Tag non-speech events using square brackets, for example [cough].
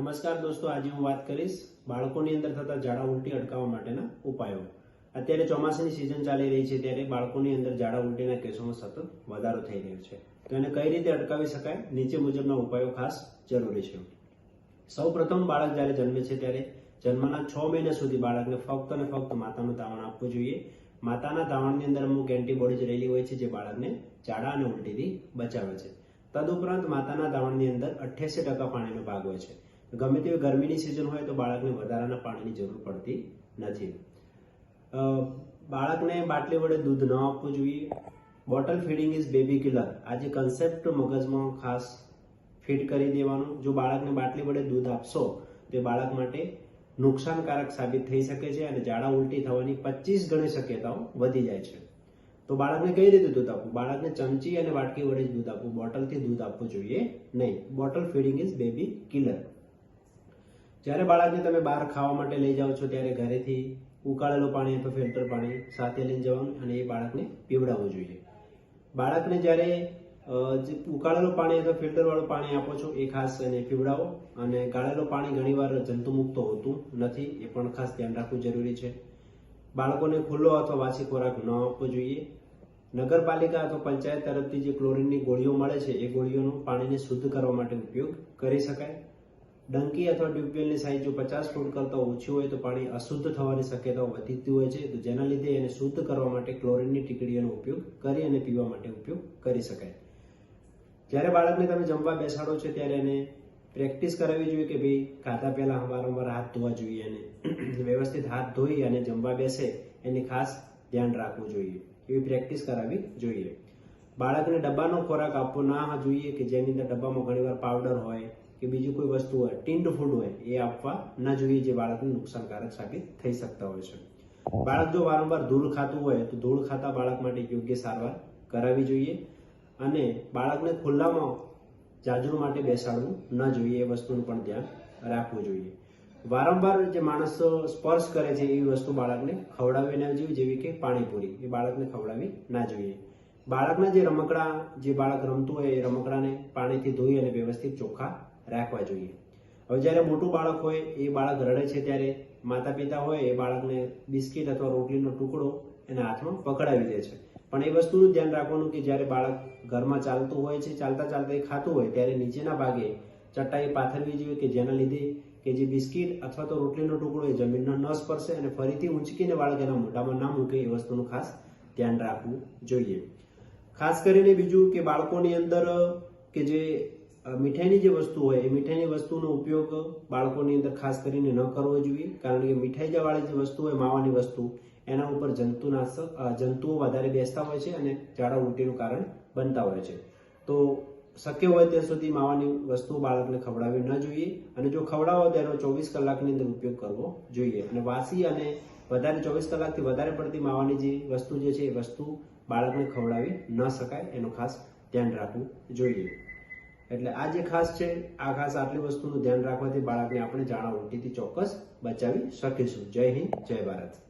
નમસ્કાર દોસ્તો, આજે હું વાત કરીશ બાળકોની અંદર થતા ઝાડા ઉલટી અટકાવવા માટેના ઉપાયો. અત્યારે ચોમાસાની સિઝન ચાલી રહી છે ત્યારે બાળકોની અંદર ઝાડા ઉલટીના કેસોમાં સતત વધારો થઈ રહ્યો છે. તો એને કઈ રીતે અટકાવી શકાય? નીચે મુજબના ઉપાયો ખાસ જરૂરી છે. સૌ પ્રથમ બાળક જ્યારે જન્મે છે ત્યારે જન્મના છ મહિના સુધી બાળકને ફક્ત અને ફક્ત માતાનું તાવણ આપવું જોઈએ. માતાના તાવણની અંદર અમુક એન્ટીબોડીઝ રહેલી હોય છે જે બાળકને ઝાડા અને ઉલટીથી બચાવે છે. તદુપરાંત માતાના ધાવણની અંદર અઠ્યાસી ટકા પાણીનો ભાગ હોય છે. ગમે તેવી ગરમીની સિઝન હોય તો બાળકને વધારાના પાણીની જરૂર પડતી નથી. બાળકને બાટલી વડે દૂધ ન આપવું જોઈએ. Bottle feeding is baby killer. આ જે કન્સેપ્ટ મગજમાં ખાસ ફીડ કરી દેવાનું. જો બાળકને બાટલી વડે દૂધ આપશો, તો બાળક માટે નુકસાનકારક સાબિત થઈ શકે છે અને ઝાડા ઉલટી થવાની પચીસ ગણી શક્યતાઓ વધી જાય છે. તો બાળકને કઈ રીતે દૂધ આપવું? બાળકને ચમચી અને વાટકી વડે જ દૂધ આપવું. બોટલથી દૂધ આપવું જોઈએ નહીં. Bottle feeding is baby killer. જ્યારે બાળકને તમે બહાર ખાવા માટે લઈ જાઓ છો, ત્યારે ઘરેથી ઉકાળેલું પાણી અથવા ફિલ્ટર પાણી સાથે લઈને જવાનું અને એ બાળકને પીવડાવવું જોઈએ. બાળકને જ્યારે ઉકાળેલું પાણી અથવા ફિલ્ટરવાળું પાણી આપો છો, એ ખાસ એને પીવડાવો અને ગાળેલું પાણી ઘણીવાર જંતુમુક્ત હોતું નથી, એ પણ ખાસ ધ્યાન રાખવું જરૂરી છે. બાળકોને ખુલ્લો અથવા વાસી ખોરાક ન આપવો જોઈએ. નગરપાલિકા અથવા પંચાયત તરફથી જે ક્લોરીનની ગોળીઓ મળે છે, એ ગોળીઓનો પાણીને શુદ્ધ કરવા માટે ઉપયોગ કરી શકાય. ડંકી અથવા ટ્યુબવેલની સાઇઝ જો પચાસ ફૂટ કરતાં ઓછી હોય તો પાણી અશુદ્ધ થવાની શક્યતાઓ વધતી હોય છે. તો જેના લીધે એને શુદ્ધ કરવા માટે ક્લોરીનની ટીકડીઓનો ઉપયોગ કરી અને પીવા માટે ઉપયોગ કરી શકાય. જ્યારે બાળકને તમે જમવા બેસાડો છો ત્યારે એને પ્રેક્ટિસ કરાવવી જોઈએ કે ભાઈ ખાતા પહેલા વારંવાર હાથ ધોવા જોઈએ અને [clears throat] વ્યવસ્થિત હાથ ધોઈ અને જમવા બેસે એની ખાસ ધ્યાન રાખવું જોઈએ. એવી પ્રેક્ટિસ કરાવવી જોઈએ. બાળકને ડબ્બાનો ખોરાક આપવો ના જોઈએ કે જેની અંદર ડબ્બામાં ઘણીવાર પાવડર હોય કે બીજી કોઈ વસ્તુ હોય, ટિન્ડ ફૂડ હોય, એ આપવા ન જોઈએ, જે બાળકને નુકસાનકારક સાબિત થઈ શકતા હોય છે. બાળક જો વારંવાર ધૂળ ખાતું હોય, તો ધૂળ ખાતા બાળક માટે યોગ્ય સારવાર કરાવવી જોઈએ અને બાળકને ખુલ્લામાં જાજરૂ માટે બેસાડવું ન જોઈએ, એ વસ્તુનું પણ ધ્યાન રાખવું જોઈએ. વારંવાર જે માણસ સ્પર્શ કરે છે, એવી વસ્તુ બાળકને ખવડાવવી ના જોઈએ જેવી કે પાણીપુરી, એ બાળકને ખવડાવવી ના જોઈએ. બાળકના જે રમકડા, જે બાળક રમતું હોય એ રમકડાને પાણીથી ધોઈ અને વ્યવસ્થિત ચોખ્ખા રાખવા જોઈએ. હવે જ્યારે મોટું બાળક હોય, એ બાળક રડે છે ત્યારે માતા પિતા હોય, એ બાળકને બિસ્કિટ અથવા રોટલીનો ટુકડો એના હાથમાં પકડાવી દે છે. પણ એ વસ્તુનું ધ્યાન રાખવાનું કે જ્યારે બાળક ઘરમાં ચાલતું હોય છે, ચાલતા ચાલતા એ ખાતું હોય, ત્યારે નીચેના ભાગે ચટાઈ પાથરવી જોઈએ કે જેના લીધે કે જે બિસ્કિટ અથવા તો રોટલીનો ટુકડો એ જમીનનો ન સ્પર્શે અને ફરીથી ઊંચકીને બાળક એના મોઢામાં ના મૂકે એ વસ્તુનું ખાસ ધ્યાન રાખવું જોઈએ. ખાસ કરીને બીજું કે બાળકોની અંદર, કે જે મીઠાઈની જે વસ્તુ હોય, એ મીઠાઈની વસ્તુનો ઉપયોગ બાળકોની અંદર ખાસ કરીને ન કરવો જોઈએ. કારણ કે મીઠાઈ જવાળી વાળી જે વસ્તુ હોય, માવાની વસ્તુ, એના ઉપર જંતુનાશક જંતુઓ વધારે બેસતા હોય છે અને ઝાડા ઉલટીનું કારણ બનતા હોય છે. તો શક્ય હોય ત્યાં સુધી માવાની વસ્તુ બાળકને ખવડાવવી ન જોઈએ. અને જો ખવડાવો, તો એનો ચોવીસ કલાકની અંદર ઉપયોગ કરવો જોઈએ. અને વાસી અને વધારે ચોવીસ કલાકથી વધારે પડતી માવાની જે વસ્તુ જે છે, એ વસ્તુ બાળકને ખવડાવી ન શકાય, એનું ખાસ ધ્યાન રાખવું જોઈએ. એટલે આ જે ખાસ છે, આ ખાસ આટલી વસ્તુનું ધ્યાન રાખવાથી બાળકને આપણે જાણા ઉલટીથી ચોક્કસ બચાવી શકીશું. જય હિન્દ, જય ભારત.